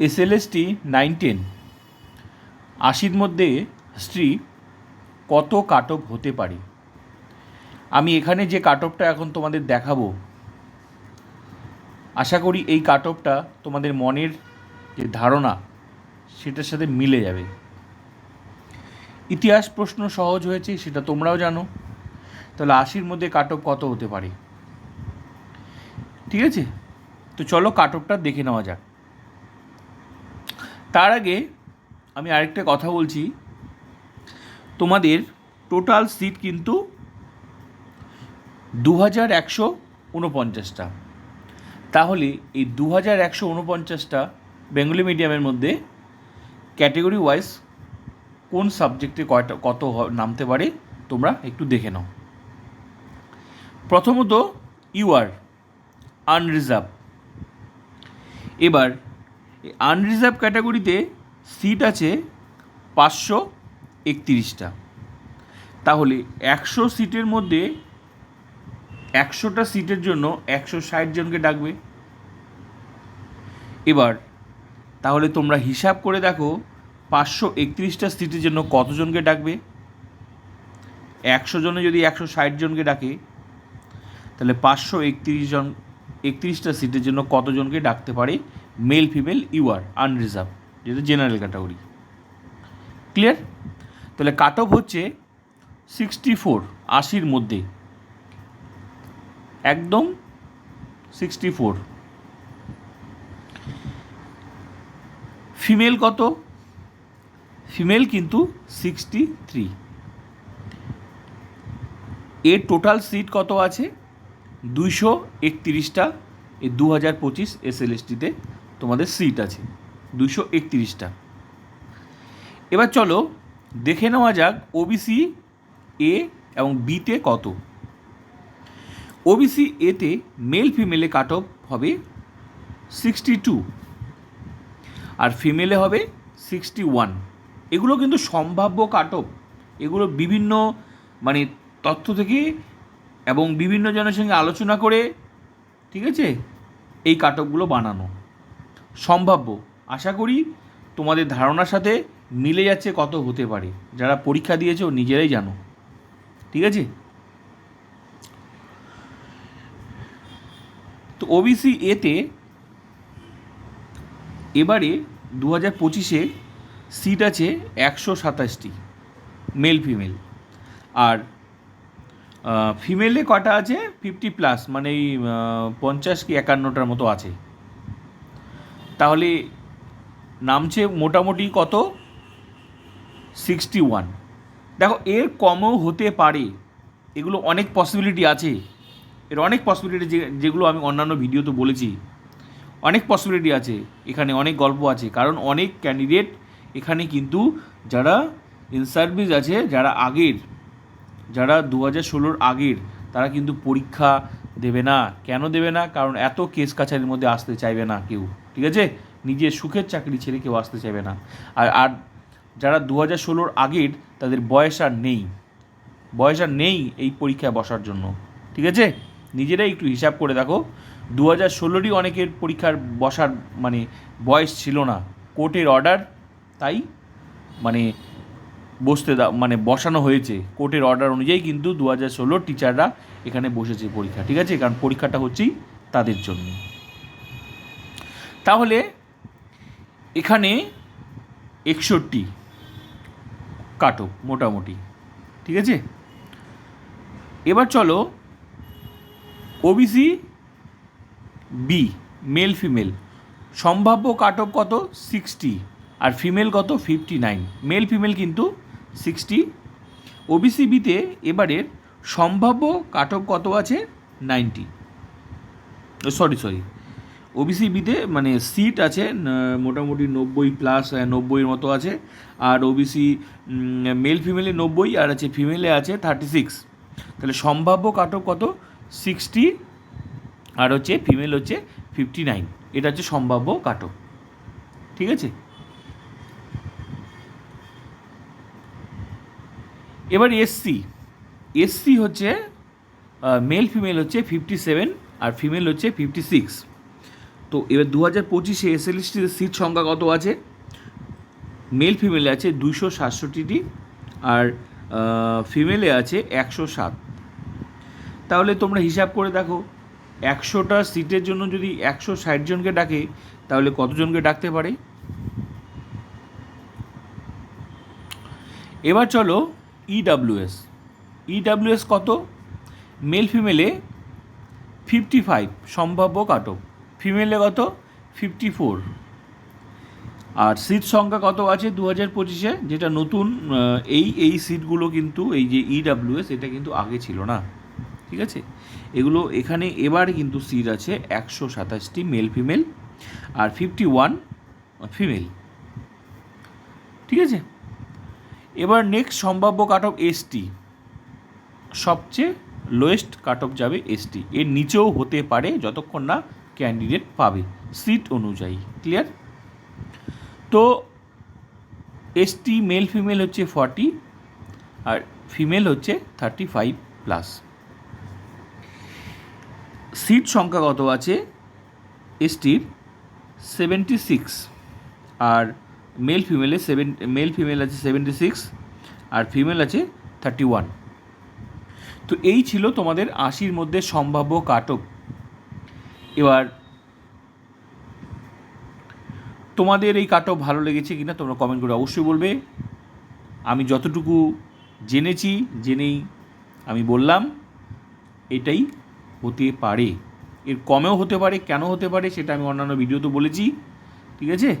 SLST nine ten আশির মধ্যে স্ত্রী কত কাটপ হতে পারে? আমি এখানে যে কাটপটা এখন তোমাদের দেখাবো, আশা করি এই কাটপটা তোমাদের মনের যে ধারণা, সেটার সাথে মিলে যাবে। ইতিহাস প্রশ্ন সহজ হয়েছে, সেটা তোমরাও জানো। তাহলে আশির মধ্যে কাটপ কত হতে পারে? ঠিক আছে? তো চলো কাটপটা দেখে নেওয়া যাক। তার আগে আমি আরেকটা কথা বলছি। তোমাদের টোটাল সিট কিন্তু দু হাজার একশো উনপঞ্চাশটা তাহলে এই দু হাজার একশো উনপঞ্চাশটা বেঙ্গলি মিডিয়ামের মধ্যে ক্যাটেগরি ওয়াইজ কোন সাবজেক্টে কয়টা, কত নামতে পারে তোমরা একটু দেখে নাও। প্রথমত ইউআর আনরিজার্ভ এবার আনরিজার্ভ ক্যাটাগরিতে সিট আছে পাঁচশো একত্রিশটা। তাহলে একশো সিটের মধ্যে একশোটা সিটের জন্য একশো ষাট জনকে ডাকবে। এবার, তাহলে তোমরা হিসাব করে দেখো পাঁচশো একত্রিশটা সিটের জন্য কতজনকে ডাকবে? একশো জনে যদি একশো ষাট জনকে ডাকে, তাহলে পাঁচশো একত্রিশ জন একত্রিশটা সিটের জন্য কতজনকে ডাকতে পারে? মেল ফিমেল ইউআর আনরিজার্ভ যেটা জেনারেল ক্যাটাগরি ক্লিয়ার তাহলে কাট অফ হচ্ছে সিক্সটি ফোর আশির মধ্যে। একদম সিক্সটি ফোর ফিমেল কত? ফিমেল কিন্তু সিক্সটি থ্রি এর টোটাল সিট কত আছে? দুইশো একত্রিশটা এই দু হাজার পঁচিশ এসএলএসটিতে তোমাদের সিট আছে। দুশো একত্রিশটা। এবার চলো দেখে নেওয়া যাক ওবিসি এ এবং বিতে কত। ওবিসি এতে মেল ফিমেলে কাট অফ হবে সিক্সটি টু আর ফিমেলে হবে সিক্সটি ওয়ান এগুলো কিন্তু সম্ভাব্য কাট অফ এগুলো বিভিন্ন মানে তথ্য থেকে এবং বিভিন্ন জনের সঙ্গে আলোচনা করে, ঠিক আছে, এই কাটকগুলো বানানো। সম্ভাব্য। আশা করি তোমাদের ধারণার সাথে মিলে যাচ্ছে কত হতে পারে। যারা পরীক্ষা দিয়েছ নিজেরাই জানো। ঠিক আছে? তো ওবিসি এতে এবারে দু হাজার পঁচিশে সিট আছে একশো সাতাশটি মেল ফিমেল আর ফিমেলে কটা আছে? ফিফটি প্লাস মানে এই পঞ্চাশ কি একান্নটার মতো আছে। তাহলে নামছে মোটামুটি কত? Sixty one. দেখো, এর কমও হতে পারে, এগুলো অনেক পসিবিলিটি আছে। এর অনেক পসিবিলিটি যেগুলো আমি অন্যান্য ভিডিওতে বলেছি। অনেক পসিবিলিটি আছে, এখানে অনেক গল্প আছে। কারণ অনেক ক্যান্ডিডেট এখানে কিন্তু যারা ইন সার্ভিস আছে, যারা আগের যারা দু হাজার ষোলোর আগের, তারা কিন্তু পরীক্ষা দেবে না। কেন দেবে না? কারণ এত কেস কাছারির মধ্যে আসতে চাইবে না কেউ, ঠিক আছে? নিজের সুখের চাকরি ছেড়ে কেউ আসতে চাইবে না। আর আর যারা দু হাজার ষোলোর আগের, তাদের বয়স আর নেই। বয়স আর নেই এই পরীক্ষায় বসার জন্য, ঠিক আছে? নিজেরাই একটু হিসাব করে দেখো। দু হাজার ষোলোরই অনেকের পরীক্ষার বসার মানে বয়স ছিল না। কোর্টের অর্ডার, তাই? মানে বসতে মানে বসানো হয়েছে কোর্টের অর্ডার অনুযায়ী, কিন্তু দু হাজার ষোলোর টিচাররা এখানে বসেছে পরীক্ষা, ঠিক আছে? কারণ পরীক্ষাটা হচ্ছেই তাদের জন্য। তাহলে এখানে একষট্টি কাটো মোটামুটি, ঠিক আছে? এবার চলো ওবিসি বি মেল ফিমেল সম্ভাব্য কাট অফ কত? সিক্সটি আর ফিমেল কত? ফিফটি নাইন মেল ফিমেল কিন্তু সিক্সটি ওবিসি বিতে এবারের সম্ভাব্য কাট অফ কত আছে? নাইনটি সরি সরি ওবিসি বিতে মানে সিট আছে মোটামুটি নব্বই প্লাস নব্বইয়ের মতো আছে। আর ওবিসি মেল ফিমেলে নব্বই, আর আছে ফিমেলে আছে থার্টি সিক্স তাহলে সম্ভাব্য কাট অফ কত? সিক্সটি আর হচ্ছে ফিমেল হচ্ছে ফিফটি নাইন এটা হচ্ছে সম্ভাব্য কাট অফ ঠিক আছে? এবার এসসি এসসি হচ্ছে মেল ফিমেল হচ্ছে ফিফটি সেভেন আর ফিমেল হচ্ছে ফিফটি সিক্স তো এবার দু হাজার পঁচিশে এসএলএসটিতে সিট সংখ্যা কত আছে? মেল ফিমেলে আছে দুইশো সাতষট্টিটি আর ফিমেলে আছে একশো সাত। তাহলে তোমরা হিসাব করে দেখো, একশোটা সিটের জন্য যদি একশো ষাট জনকে ডাকে, তাহলে কতজনকে ডাকতে পারে? এবার চলো ইডাব্লিউএস ইডাব্লিউএস কত? মেল ফিমেলে ফিফটি ফাইভ সম্ভাব্য কাটক ফিমেলে কত? ফিফটি ফোর আর সিট সংখ্যা কত আছে দু হাজার পঁচিশে? যেটা নতুন এই এই সিটগুলো কিন্তু, এই যে ইডাব্লিউএস এটা কিন্তু আগে ছিল না। ঠিক আছে? এগুলো এখানে এবার কিন্তু সিট আছে একশো সাতাশটি মেল ফিমেল আর ফিফটি ওয়ান ফিমেল ঠিক আছে? এবার নেক্সট সম্ভাব্য কাট অফ এসটি সবচেয়ে লোয়েস্ট কাট অফ যাবে এসটি এর নিচেও হতে পারে যতক্ষণ না ক্যান্ডিডেট পাবে। সিট অনুযায়ী ক্লিয়ার তো এসটি মেল ফিমেল হচ্ছে ফর্টি আর ফিমেল হচ্ছে থার্টি ফাইভ প্লাস সিট সংখ্যা কত আছে? এসটির সেভেন্টি সিক্স আর মেল ফিমেলে সেভেন মেল ফিমেল আছে সেভেন্টি সিক্স আর ফিমেল আছে থার্টি ওয়ান তো এই ছিল তোমাদের আশির মধ্যে সম্ভাব্য কাটক। এবার, তোমাদের এই কাটক ভালো লেগেছে কিনা তোমরা কমেন্ট করে অবশ্যই বলবে। আমি যতটুকু জেনেছি, জেনেই আমি বললাম, এটাই হতে পারে। এর কমেও হতে পারে, কেন হতে পারে সেটা আমি অন্যান্য ভিডিওতে বলেছি, ঠিক আছে?